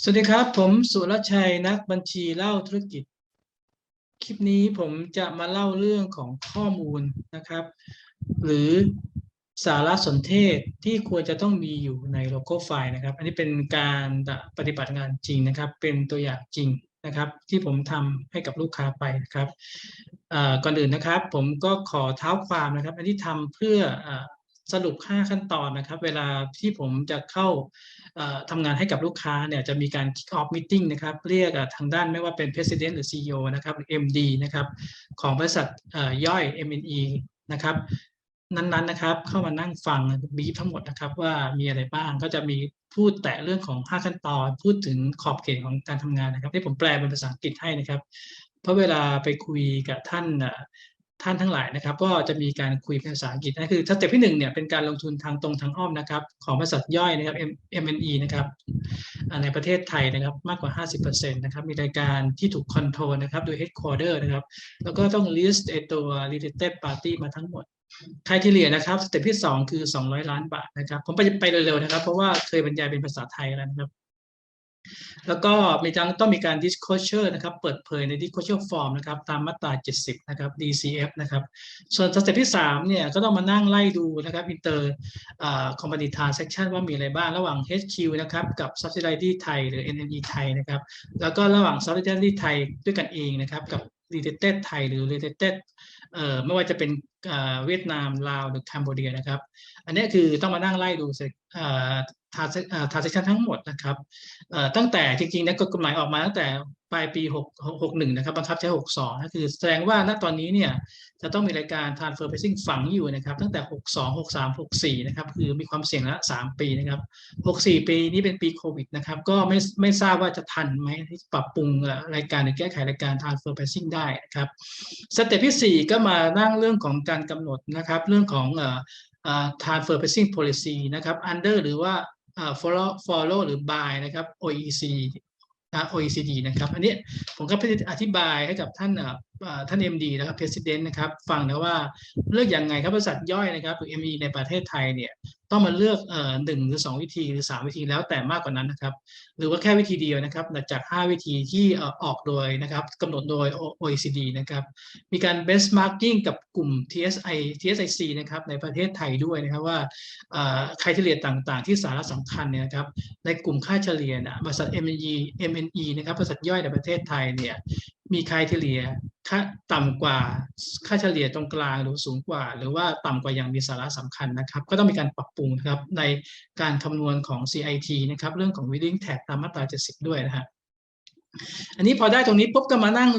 สวัสดีครับ ผมสุรชัยนักบัญชีเล่าธุรกิจ คลิปนี้ผมจะมาเล่าเรื่องของข้อมูลนะครับ หรือสารสนเทศที่ควรจะต้องมีอยู่ในโลโก้ไฟล์นะครับ อันนี้เป็นการปฏิบัติงานจริงนะครับ เป็นตัวอย่างจริงนะครับ ที่ผมทำให้กับลูกค้าไปนะครับก่อนอื่นนะครับ ผมก็ขอเท้าความนะครับ อันที่ทำเพื่ออ สรุป 5 ขั้นตอนนะครับ เวลาที่ผมจะเข้าทำงานให้กับลูกค้าเนี่ยจะมีการ kick off meeting นะครับ เรียกทางด้านไม่ว่าเป็น president หรือ CEO นะครับหรือ MD นะครับ ของบริษัทย่อย M&E นะครับนั้นๆนะครับ เข้ามานั่งฟังบีทั้งหมดนะครับ ว่ามีอะไรบ้างก็จะมีพูดแตะเรื่องของ 5 ขั้นตอน พูดถึงขอบเขตของการทำงานนะครับที่ผมแปลเป็นภาษาอังกฤษให้นะครับ เพราะเวลาไปคุยกับท่าน ท่านทั้งหลายนะครับ ก็จะมีการคุยเป็นภาษาอังกฤษนั่นคือสเต็ปที่หนึ่งเนี่ยเป็นการลงทุนทางตรงทางอ้อมนะครับ ของบริษัทย่อยนะครับ M- M&E นะครับในประเทศไทยนะครับมากกว่า 50%นะครับมีรายการที่ถูกคอนโทรลนะครับโดย headquarter นะครับแล้วก็ต้อง list ตัว related party มาทั้งหมดใครที่เหลือนะครับสเต็ปที่ 2 คือ 200 ล้านบาทนะครับ ผมไปไปเร็วๆนะครับ เพราะว่าเคยบรรยายเป็นภาษาไทยแล้วนะครับ แล้วก็มีจังต้องมีการ disclosure นะครับเปิดเผยใน disclosure form นะครับตามมาตรา 70 นะครับ DCF นะครับส่วนสเต็ปที่3เนี่ยก็ต้องมานั่งไล่ดูนะครับ inter อ่า company transaction ว่ามีอะไรบ้างระหว่าง HQ นะครับกับ subsidiary ไทยหรือ NNE ไทยนะครับแล้วก็ระหว่าง subsidiary ไทยด้วยกันเองนะครับกับ related ไทยหรือ related เอ่อไม่ว่าจะเป็นเวียดนามลาวหรือคัมโบเดียนะครับ อันนี้คือต้องมานั่งไล่ดูเสร็จอ่า ทาทาเซชันทั้งหมดนะครับตั้งแต่จริงๆนะกฎหมายออกมาตั้งแต่ปลายปี6 61นะครับบังคับใช้ 62นั่นคือแสดงว่าณตอนนี้เนี่ยจะต้องมีรายการ transfer pricing ฝังอยู่นะครับ ตั้งแต่ 62 63 64นะครับคือมีความเสี่ยงละ 3 ปีนะครับ 64 ปีนี้เป็นปีโควิดนะครับก็ไม่ไม่ทราบว่าจะทันไหมที่ปรับปรุงรายการหรือแก้ไขรายการ transfer pricing ได้นะครับสเต็ปที่ 4 ก็มานั่งเรื่องของการกำหนดนะครับเรื่องของเอ่อเอ่อ transfer pricing policy นะครับ under หรือว่า follow follow หรือ buy นะครับ OECD OECD นะครับ อันนี้ผมก็ไปอธิบายให้กับท่านอ่อเอ่อ ท่าน MD นะครับ President นะครับฟังนะว่าเลือกอย่างไงครับบริษัทย่อยนะครับหรือ ME ในประเทศไทยเนี่ยต้องมาเลือกเอ่อหนึ่งหรือสองวิธีหรือสามวิธีแล้วแต่มากกว่านั้นนะครับหรือว่าแค่วิธีเดียวนะครับจาก 5 วิธีที่ออกโดยนะครับกำหนดโดย OECD นะครับมีการ benchmarking กับกลุ่ม TSI TSIC นะครับในประเทศไทยด้วยนะครับว่าค่าเฉลี่ยต่างๆ ที่สาระสำคัญเนี่ยนะครับในกลุ่มค่าเฉลี่ยนะบริษัท MNE MNE นะครับบริษัทย่อยในประเทศไทยเนี่ย มีค่าเฉลี่ยค่าต่ำกว่าค่าเฉลี่ยตรงกลางหรือสูงกว่า หรือว่าต่ำกว่าอย่างมีสาระสำคัญนะครับ ก็ต้องมีการปรับปรุงนะครับในการคำนวณของ CIT นะครับ เรื่องของ Winning Tag ตามมาตรา 70 ด้วยนะฮะ อันนี้พอได้ตรงนี้ปุ๊บก็มานั่ง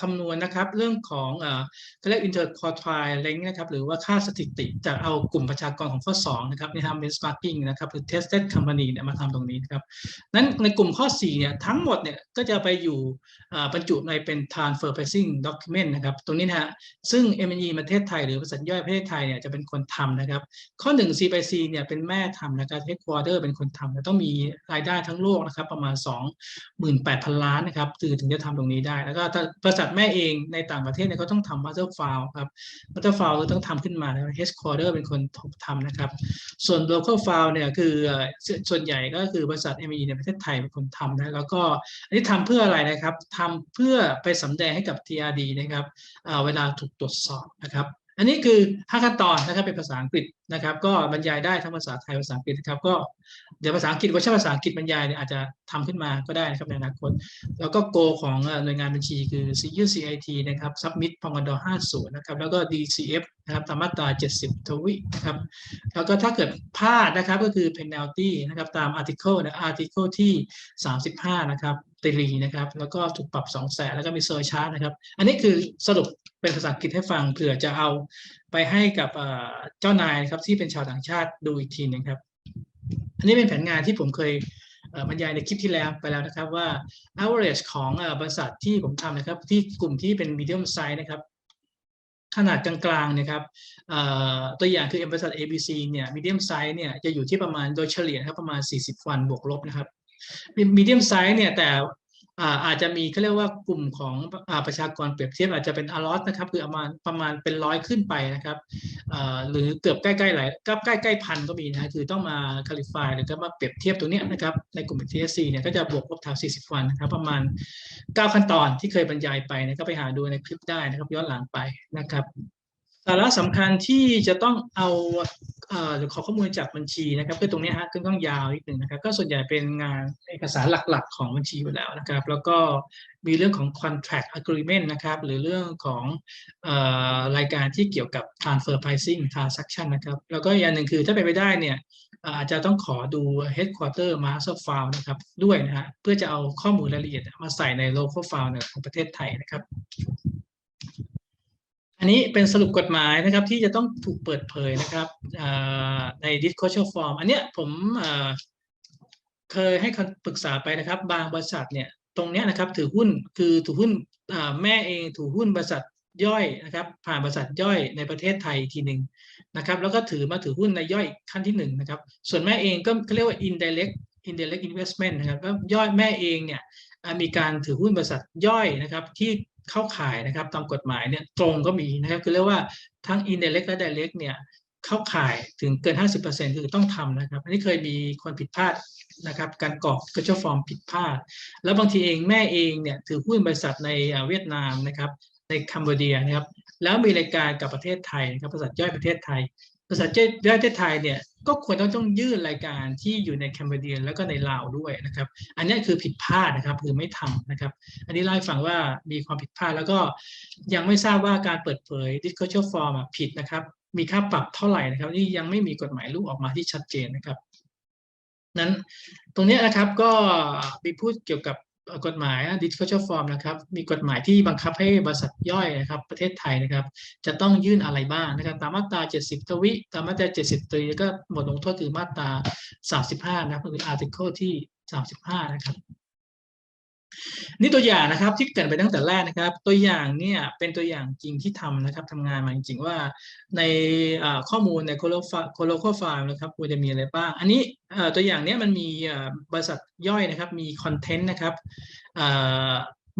คำนวณนะครับ เรื่องของเอ่อเขาเรียก interquartile rank นะครับ หรือว่าค่าสถิติจากเอากลุ่มประชากรของข้อ 2 นะครับในทำ benchmarking นะครับหรือ tested company เนี่ยมาทำตรงนี้นะครับนั้นในกลุ่มข้อ 4 เนี่ย ทั้งหมดเนี่ย ก็จะไปอยู่อ่าบรรจุในเป็น transfer pricing document นะครับ ตรงนี้นะฮะซึ่ง M&E ประเทศไทย หรือ บริษัทย่อยประเทศไทยเนี่ยจะเป็นคนทำนะครับ ข้อ 1 C by C เนี่ยเป็นแม่ทำนะครับ headquarter เป็นคนทำแต่ต้องมีรายได้ทั้งโลกนะครับประมาณ 28,000 ล้านนะครับคือถึงจะทำตรงนี้ได้ แล้วก็บริษัทแม่เองในต่างประเทศเนี่ยเขาต้องทำ master file ครับ master file คือต้องทำขึ้นมานะครับ headquarter เป็นคนทำนะครับ ส่วน local file เนี่ยคือส่วนใหญ่ก็คือบริษัท ME ในประเทศไทยเป็นคนทำนะแล้วก็อันนี้ทำเพื่ออะไรนะครับทำเพื่อไปสำแดงให้กับ TRD นะครับเเวลาถูกตรวจสอบนะครับ อันนี้คือ5ขั้นตอนนะครับเป็นภาษาอังกฤษนะครับ ก็บรรยายได้ทั้งภาษาไทยภาษาอังกฤษนะครับ ก็เดี๋ยวภาษาอังกฤษเวอร์ชันภาษาอังกฤษบรรยายเนี่ยอาจจะทำขึ้นมาก็ได้นะครับในอนาคต แล้วก็โกของหน่วยงานบัญชีคือ CUCIT นะครับ submit พองดอ50 นะครับ แล้วก็ DCF นะครับตามมาตรา 70 ทวินะครับ แล้วก็ถ้าเกิดพลาดนะครับก็คือ penalty นะครับตาม article นะ article ที่ 35 นะครับ ตรีนะครับ แล้วก็ถูกปรับ 2 0 0แสนแล้วก็มี surcharge นะครับ อันนี้คือสรุปเป็นภาษาอังกฤษให้ฟังเผื่อจะเอาไปให้กับเจ้านายนะครับที่เป็นชาวต่างชาติดูอีกทีหนึงครับ อันนี้เป็นแผนงานที่ผมเคยบรรยายในคลิปที่แล้วไปแล้วนะครับว่า average ของอบริษัทที่ผมทำนะครับ ที่กลุ่มที่เป็น medium size นะครับขนาดกลางๆนะครับตัวอย่างคือบริษัท ABC เนี่ย medium size เนี่ยจะอยู่ที่ประมาณโดยเฉลี่ยนะครับประมาณ 40 วันบวกลบนะครับ medium size เนี่ยแต่อาจจะมีเขาเรียกว่ากลุ่มของอประชากรเปรียบเทียบอาจจะเป็นอลอสนะครับ คือประมาณประมาณเป็นร้อยขึ้นไปนะครับหรือเกือบใกล้ๆหลายก็ใกล้ๆพันก็มีนะคือต้องมาคลิฟายหรือก็มาเปรียบเทียบตรงเนี้ยนะครับในกลุ่ม TSC เนี่ยก็จะบวกลบแถว40 วันนะครับ ประมาณ 9 ขั้นตอนที่เคยบรรยายไปนะก็ไปหาดูในคลิปได้นะครับ ย้อนหลังไปนะครับาระสำคัญที่จะต้องเอาหรือขอข้อมูลจากบัญชีนะครับคือตรงนี้ฮะค่อนข้างยาวนิดหนึ่งนะครับก็ส่วนใหญ่เป็นงานเอกสารหลักๆ ของบัญชีอยู่แล้วนะครับ แล้วก็มีเรื่องของ contract agreement นะครับ หรือเรื่องของอรายการที่เกี่ยวกับ transfer pricing transaction นะครับ แล้วก็อีกอย่างหนึ่งคือถ้าเป็นไปได้เนี่ยเอ่ออาจจะต้องขอดู headquarter master file นะครับด้วยนะฮะเพื่อจะเอาข้อมูลรายละเอียดมาใส่ใน local file ของประเทศไทยนะครับ อันนี้เป็นสรุปกฎหมายนะครับที่จะต้องถูกเปิดเผยนะครับใน disclosure form อันเนี้ยผมเคยให้คำปรึกษาไปนะครับ บางบริษัทเนี่ยตรงเนี้ยนะครับถือหุ้นคือถือหุ้นแม่เองถือหุ้นบริษัทย่อยนะครับ ผ่านบริษัทย่อยในประเทศไทยอีกทีหนึ่งนะครับ แล้วก็ถือมาถือหุ้นในย่อยขั้นที่หนึ่งนะครับ ส่วนแม่เองก็เขาเรียกว่า indirect indirect investment นะครับก็ย่อยแม่เองเนี่ยมีการถือหุ้นบริษัทย่อยนะครับที่ เข้าข่ายนะครับตามกฎหมายเนี่ยตรงก็มีนะครับคือเรียกว่าทั้ง indirect และ direct เนี่ยเข้าข่ายถึงเกิน 50%คือต้องทำนะครับ อันนี้เคยมีคนผิดพลาดนะครับการกรอกกระเจ้าฟอร์มผิดพลาด แล้วบางทีเองแม่เองเนี่ยถือหุ้นบริษัทในเวียดนามนะครับในคัมโบเดียนะครับแล้วมีรายการกับประเทศไทยนะครับบริษัทย่อยประเทศไทย บริษัทย่อยประเทศไทยเนี่ยก็ควรต้องต้องยื่นรายการที่อยู่ในแคนเบเดียแล้วก็ในลาวด้วยนะครับ อันนี้คือผิดพลาดนะครับคือไม่ทำนะครับ อันนี้เล่าให้ฟังว่ามีความผิดพลาดแล้วก็ยังไม่ทราบว่าการเปิดเผย disclosure form ผิดนะครับ มีค่าปรับเท่าไหร่นะครับ นี่ยังไม่มีกฎหมายลูกออกมาที่ชัดเจนนะครับ นั้นตรงนี้นะครับก็มีพูดเกี่ยวกับ กฎหมายดิจิทัลฟอร์มนะครับ มีกฎหมายที่บังคับให้บริษัทย่อยนะครับ ประเทศไทยนะครับ จะต้องยื่นอะไรบ้างนะครับ ตามมาตรา 70 ทวิ ตามมาตรา 70ตรีแล้วก็บทลงโทษคือมาตรา 35 นะครับคือ article ที่ 35 นะครับ นี่ตัวอย่างนะครับที่เกิดไปตั้งแต่แรกนะครับ ตัวอย่างเนี่ยเป็นตัวอย่างจริงที่ทำนะครับทำงานมาจริงๆว่าในข้อมูลใน colloquial file นะครับควรจะมีอะไรบ้าง อันนี้ตัวอย่างเนี้ยมันมีบริษัทย่อยนะครับมีคอนเทนต์นะครับ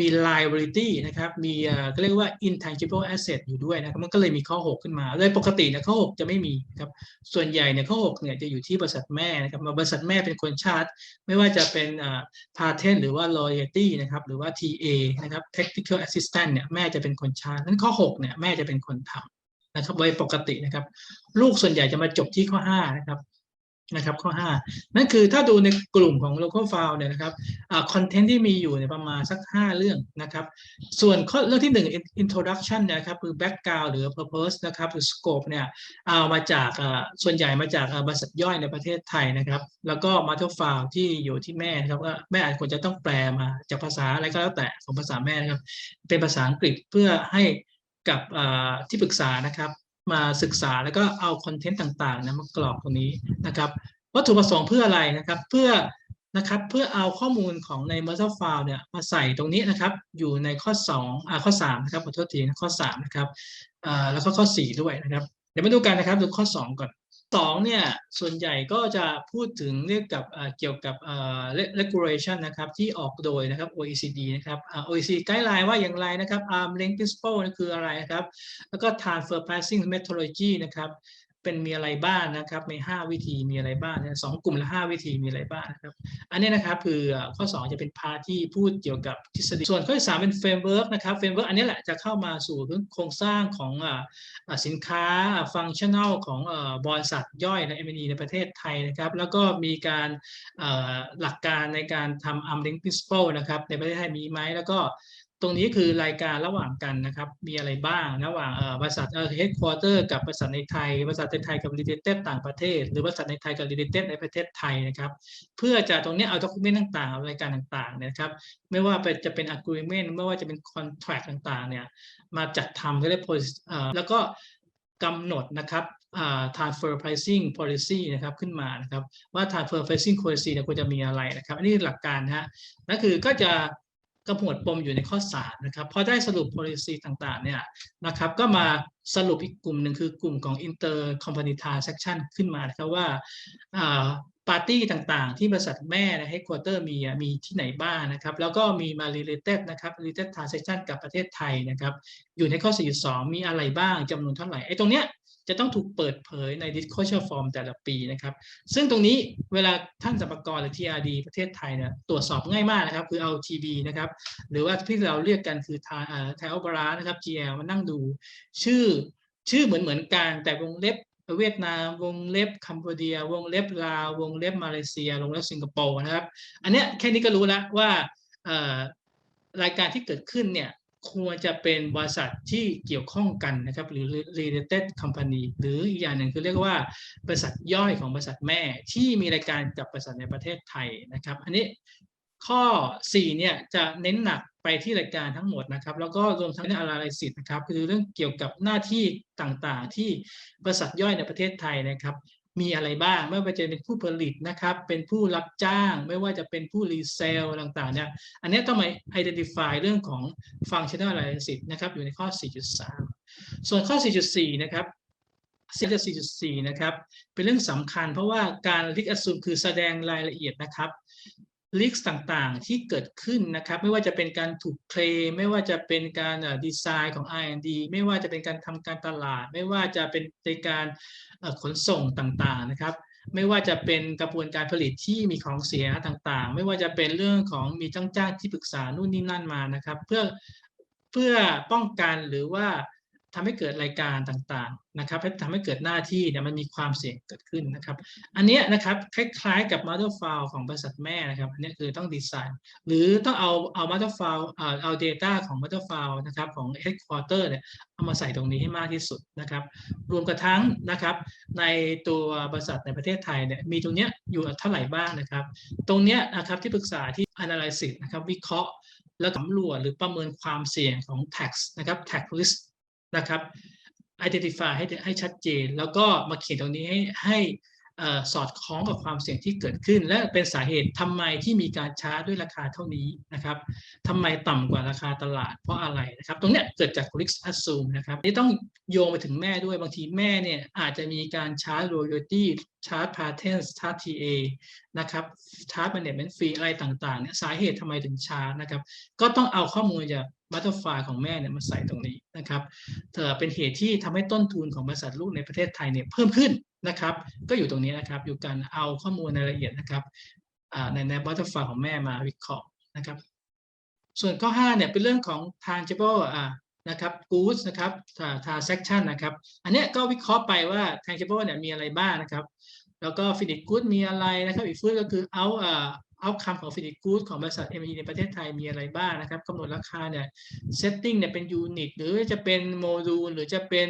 มี liability นะครับมีก็เรียกว่า intangible asset อยู่ด้วยนะครับมันก็เลยมีข้อ 6 ขึ้นมาโดยปกตินี่ยข้อ 6 จะไม่มีครับส่วนใหญ่เนี่ยข้อ 6 เนี่ยจะอยู่ที่บริษัทแม่นะครับบริษัทแม่เป็นคนชาร์จไม่ว่าจะเป็นเอ่อ patent หรือว่า loyalty นะครับหรือว่า TA นะครับ technical assistant เนี่ยแม่จะเป็นคนชาร์จนั้นข้อ 6 เนี่ยแม่จะเป็นคนทำนะครับโดยปกตินะครับ ลูกส่วนใหญ่จะมาจบที่ข้อ 5 นะครับ นะครับข้อ 5 นั่นคือถ้าดูในกลุ่มของ local file เนี่ยนะครับคอนเทนต์ที่มีอยู่เนี่ยประมาณสัก 5 เรื่องนะครับ ส่วนข้อเรื่องที่ 1 introduction นะครับคือ background หรือ purpose นะครับหรือ scope เนี่ยเอามาจากส่วนใหญ่มาจากอ่าบริษัทย่อยในประเทศไทยนะครับ แล้วก็ mother file ที่อยู่ที่แม่นะครับว่าแม่อาจควรจะต้องแปลมาจากภาษาอะไรก็แล้วแต่ของภาษาแม่นะครับ เป็นภาษาอังกฤษเพื่อให้กับที่ปรึกษานะครับ มาศึกษาแล้วก็เอาคอนเทนต์ต่างๆนะมากรอกตรงนี้นะครับวัตถุประสงค์เพื่ออะไรนะครับ เพื่อนะครับเพื่อเอาข้อมูลของใน m a s t e r file เนี่ยมาใส่ตรงนี้นะครับ อยู่ในข้อ2อ่าข้อ3นะครับขอโทษทีนะข้อ3นะครับอ่าแล้วก็ข้อ 4 ด้วยนะครับ เดี๋ยวมาดูกันนะครับดูข้อ 2 ก่อน สองเนี่ยส่วนใหญ่ก็จะพูดถึงเรื่องกับเกี่ยวกับ regulation นะครับที่ออกโดยนะครับ OECD นะครับอ่า OECD ไกด์ไลน์ว่าอย่างไรนะครับ arm length principle นั่คืออะไรนะครับ แล้วก็ transfer pricing methodology นะครับ เป็นมีอะไรบ้างนะครับมี 5 วิธีมีอะไรบ้างนะสองกลุ่มละ5วิธีมีอะไรบ้างนะครับ อันนี้นะครับคือข้อ 2 จะเป็นพาร์ที่พูดเกี่ยวกับทฤษฎีส่วนข้อที่3เป็น framework นะครับ framework อันนี้แหละจะเข้ามาสู่โครงสร้างของอ่าสินค้าฟังชั่นแนลของอบริษัทย่อยใน M&E ในประเทศไทยนะครับ แล้วก็มีการหลักการในการทำ arm length principle นะครับในประเทศไทยมีไหมแล้วก็ ตรงนี้คือรายการระหว่างกันนะครับ มีอะไรบ้างระหว่างบริษัทเอ่อ headquarter กับบริษัทในไทยบริษัทในไทยกับ related ต่างประเทศ หรือบริษัทในไทยกับ related ในประเทศไทยนะครับ เพื่อจะตรงนี้เอา document ต่างๆรายการต่างๆนะครับ ไม่ว่าจะเป็น agreement ไม่ว่าจะเป็น contract ต่างๆเนี่ยมาจัดทำก็ได้ policy เอ่อแล้วก็กำหนดนะครับอ่า transfer pricing policy นะครับขึ้นมานะครับว่า transfer pricing policy เนี่ยควรจะมีอะไรนะครับ อันนี้หลักการนะฮะนั่นคือก็จะ กระหวดปมอยู่ในข้อ3นะครับพอได้สรุป policy ต่างๆเนี่ยนะครับก็มาสรุปอีกกลุ่มหนึ่งคือกลุ่มของ inter company transaction ขึ้นมานะครับว่าปาร์ตี้ต่างๆ ที่บริษัทแม่นะให้ควอเตอร์มีมีที่ไหนบ้างนะครับ แล้วก็มีมา related นะครับ related transaction กับประเทศไทยนะครับ อยู่ในข้อ 4.2 มีอะไรบ้างจำนวนเท่าไหร่ไอ้ตรงเนี้ย จะต้องถูกเปิดเผยใน disclosure form แต่ละปีนะครับ ซึ่งตรงนี้เวลาท่านสรรพากรหรือ TRD ประเทศไทยเนี่ยตรวจสอบง่ายมากนะครับ คือเอา TB นะครับ หรือว่าที่เราเรียกกันคือทาไทโอบารานะครับ GL มานั่งดูชื่อชื่อเหมือนเหมือนกันแต่วงเล็บเวียดนามวงเล็บคัมพูเดียวงเล็บลาววงเล็บมาเลเซียวงเล็บสิงคโปร์นะครับ อันเนี้ยแค่นี้ก็รู้แล้วว่ารายการที่เกิดขึ้นเนี่ย ควรจะเป็นบริษัทที่เกี่ยวข้องกันนะครับหรือ related company หรืออีกอย่างหนึ่งคือเรียกว่าบริษัทย่อยของบริษัทแม่ที่มีรายการกับบริษัทในประเทศไทยนะครับ อันนี้ข้อ 4 เนี่ยจะเน้นหนักไปที่รายการทั้งหมดนะครับ แล้วก็รวมทั้งเรื่อง analysis นะครับคือเรื่องเกี่ยวกับหน้าที่ต่างๆ ที่บริษัทย่อยในประเทศไทยนะครับ มีอะไรบ้างไม่ว่าจะเป็นผู้ผลิตนะครับ เป็นผู้รับจ้าง ไม่ว่าจะเป็นผู้รีเซลต่างๆเนี่ยอันนี้ต้องมา identify เรื่องของ functional analysis นะครับอยู่ในข้อ 4.3 ส่วนข้อ 4.4 นะครับ4.4นะครับ เป็นเรื่องสำคัญเพราะว่าการ risk assume คือแสดงรายละเอียดนะครับ ลิกต่างๆ ที่เกิดขึ้นนะครับ ไม่ว่าจะเป็นการถูกเคลมไม่ว่าจะเป็นการดีไซน์ของ R&D ไม่ว่าจะเป็นการทำการตลาด ไม่ว่าจะเป็นในการขนส่งต่างๆนะครับ ไม่ว่าจะเป็นกระบวนการผลิตที่มีของเสียต่างๆ ไม่ว่าจะเป็นเรื่องของมีจ้างจ้างที่ปรึกษานู่นนี่นั่นมานะครับ เพื่อเพื่อป้องกันหรือว่า ทำให้เกิดรายการต่างๆนะครับทำให้เกิดหน้าที่เนี่ยมันมีความเสี่ยงเกิดขึ้นนะครับ อันนี้นะครับคล้ายๆกับ mother file ของบริษัทแม่นะครับอันนี้คือต้องดีไซน์หรือต้องเอาเอา mother file เอาเอา data ของ mother file นะครับของ headquarter เนี่ยเอามาใส่ตรงนี้ให้มากที่สุดนะครับ รวมกระทั่งนะครับ ในตัวบริษัทในประเทศไทยเนี่ยมีตรงเนี้ยอยู่เท่าไหร่บ้างนะครับ ตรงเนี้ยนะครับที่ปรึกษาที่ analysis นะครับวิเคราะห์แล้วสำรวจหรือประเมินความเสี่ยงของ tax นะครับ tax risk นะครับ identify ให้ให้ชัดเจน แล้วก็มาเขียนตรงนี้ให้ให้ สอดคล้องกับความเสี่ยงที่เกิดขึ้น และเป็นสาเหตุทำไมที่มีการชาร์จด้วยราคาเท่านี้นะครับทำไมต่ำกว่าราคาตลาดเพราะอะไรนะครับ ตรงเนี้ยเกิดจาก risk assume นะครับนี่ต้องโยงไปถึงแม่ด้วยบางทีแม่เนี่ยอาจจะมีการชาร์จ royalty ชาร์จ patent ชาร์จ TA นะครับชาร์จ management fee อะไรต่างๆเนี่ยสาเหตุทำไมถึงชาร์จนะครับ ก็ต้องเอาข้อมูลจากบัตเตอร์ไฟของแม่เนี่ยมาใส่ตรงนี้นะครับเธอเป็นเหตุที่ทำให้ต้นทุนของบริษัทลูกในประเทศไทยเนี่ยเพิ่มขึ้น นะครับ ก็อยู่ตรงนี้นะครับ อยู่การเอาข้อมูลในรายละเอียดนะครับในในบัตเตอร์ไฟของแม่มาวิเคราะห์นะครับ ส่วนข้อ 5 เนี่ยเป็นเรื่องของ tangible อ่านะครับ goods นะครับ transaction นะครับ อันเนี้ยก็วิเคราะห์ไปว่า tangible เนี่ยมีอะไรบ้างนะครับ แล้วก็ finished good มีอะไรนะครับ อีกฟุตก็คือเอาอ่า outcome ของ finished good ของบริษัท ME ในประเทศไทยมีอะไรบ้างนะครับกำหนดราคาเนี่ย setting เนี่ยเป็น unit หรือจะเป็นโมดูลหรือจะเป็น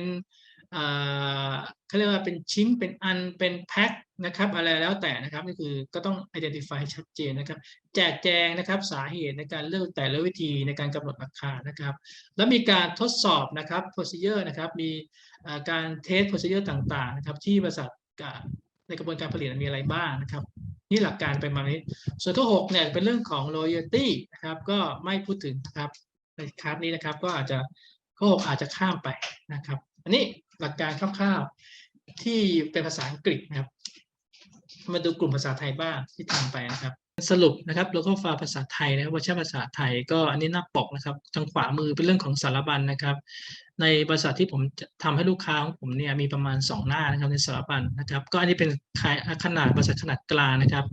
เขาเรียกว่าเป็นชิ้นเป็นอันเป็นแพ็คนะครับอะไรแล้วแต่นะครับนี่คือก็ต้อง identify ชัดเจนนะครับ แจกแจงนะครับสาเหตุในการเลือกแต่ละวิธีในการกำหนดราคานะครับ แล้วมีการทดสอบนะครับ procedure นะครับมีอ่าการ test procedure ต่างๆนะครับที่บริษัทในกระบวนการผลิตมีอะไรบ้างนะครับ นี่หลักการเป็นมานี้ ส่วนข้อ6เนี่ยเป็นเรื่องของ loyalty นะครับก็ไม่พูดถึงนะครับในคลาสนี้นะครับก็อาจจะข้อ6อาจจะข้ามไปนะครับ อันนี้หลักการคร่าวๆที่เป็นภาษาอังกฤษนะครับ มาดูกลุ่มภาษาไทยบ้างที่ทำไปนะครับ สรุปนะครับ local file ภาษาไทยนะครับเวอร์ชันภาษาไทยก็อันนี้หน้าปกนะครับ ทางขวามือเป็นเรื่องของสารบัญนะครับ ในบริษัทที่ผมจะทำให้ลูกค้าของผมเนี่ยมีประมาณ 2 หน้านะครับในสารบัญนะครับ ก็อันนี้เป็นขนาดบริษัทขนาดกลางนะครับ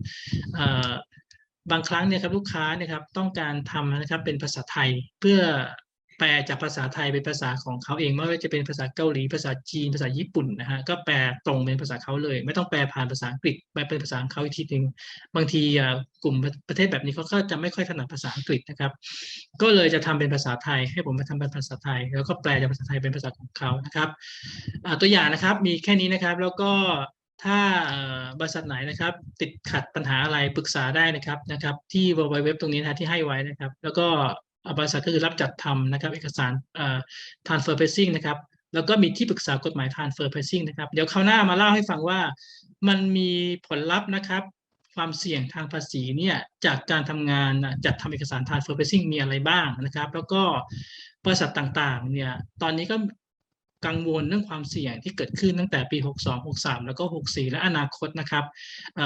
บางครั้งเนี่ยครับลูกค้าเนี่ยครับต้องการทำนะครับเป็นภาษาไทยเพื่อ แปลจากภาษาไทยเป็นภาษาของเขาเองไม่ว่าจะเป็นภาษาเกาหลีภาษาจีนภาษาญี่ปุ่นนะฮะก็แปลตรงเป็นภาษาเขาเลย ไม่ต้องแปลผ่านภาษาอังกฤษแปลเป็นภาษาของเขาอีกทีหนึ่งบางทีอ่ากลุ่มประเทศแบบนี้เขาก็จะไม่ค่อยถนัดภาษาอังกฤษนะครับ ก็เลยจะทำเป็นภาษาไทย ให้ผมมาทำเป็นภาษาไทย แล้วก็แปลจากภาษาไทยเป็นภาษาของเขานะครับตัวอย่างนะครับมีแค่นี้นะครับแล้วก็ถ้าบริษัทไหนนะครับ ติดขัดปัญหาอะไรปรึกษาได้นะครับนะครับ ที่ www ตรงนี้นะที่ให้ไว้นะครับ แล้วก็ บริษัทก็คือรับจัดทำนะครับเอกสารเอ่อ transfer pricing นะครับแล้วก็มีที่ปรึกษากฎหมาย transfer pricing นะครับเดี๋ยวคราวหน้ามาเล่าให้ฟังว่ามันมีผลลัพธ์นะครับ ความเสี่ยงทางภาษีเนี่ยจากการทำงานจัดทำเอกสาร transfer pricing มีอะไรบ้างนะครับ แล้วก็บริษัทต่างๆเนี่ยตอนนี้ก็ กังวลเรื่องความเสี่ยงที่เกิดขึ้นตั้งแต่ปี 62 63 แล้วก็ 64 และอนาคตนะครับ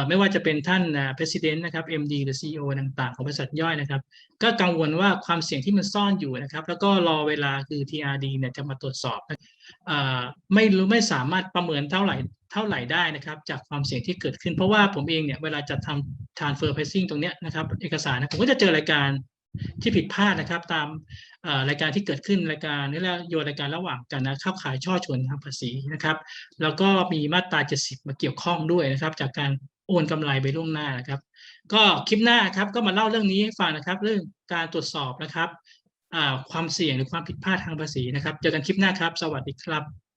ไม่ว่าจะเป็นท่านอ่า president นะครับ MD หรือ CEO ต่างๆ ของบริษัทย่อยนะครับ ก็กังวลว่าความเสี่ยงที่มันซ่อนอยู่นะครับ แล้วก็รอเวลาคือ TRD เนี่ยจะมาตรวจสอบไม่รู้ไม่สามารถประเมินเท่าไหร่เท่าไหร่ได้นะครับ จากความเสี่ยงที่เกิดขึ้นเพราะว่าผมเองเนี่ยเวลาจะทำ transfer pricing ตรงเนี้ยนะครับ เอกสารนะผมก็จะเจอรายการ ที่ผิดพลาดนะครับ ตามรายการที่เกิดขึ้นรายการนี่แหละโยนรายการระหว่างกันนะเข้าขายช่อชนทางภาษีนะครับ แล้วก็มีมาตรา 70 มาเกี่ยวข้องด้วยนะครับ จากการโอนกำไรไปล่วงหน้านะครับ ก็คลิปหน้าครับก็มาเล่าเรื่องนี้ให้ฟังนะครับ เรื่องการตรวจสอบนะครับความเสี่ยงหรือความผิดพลาดทางภาษีนะครับ เจอกันคลิปหน้าครับ สวัสดีครับ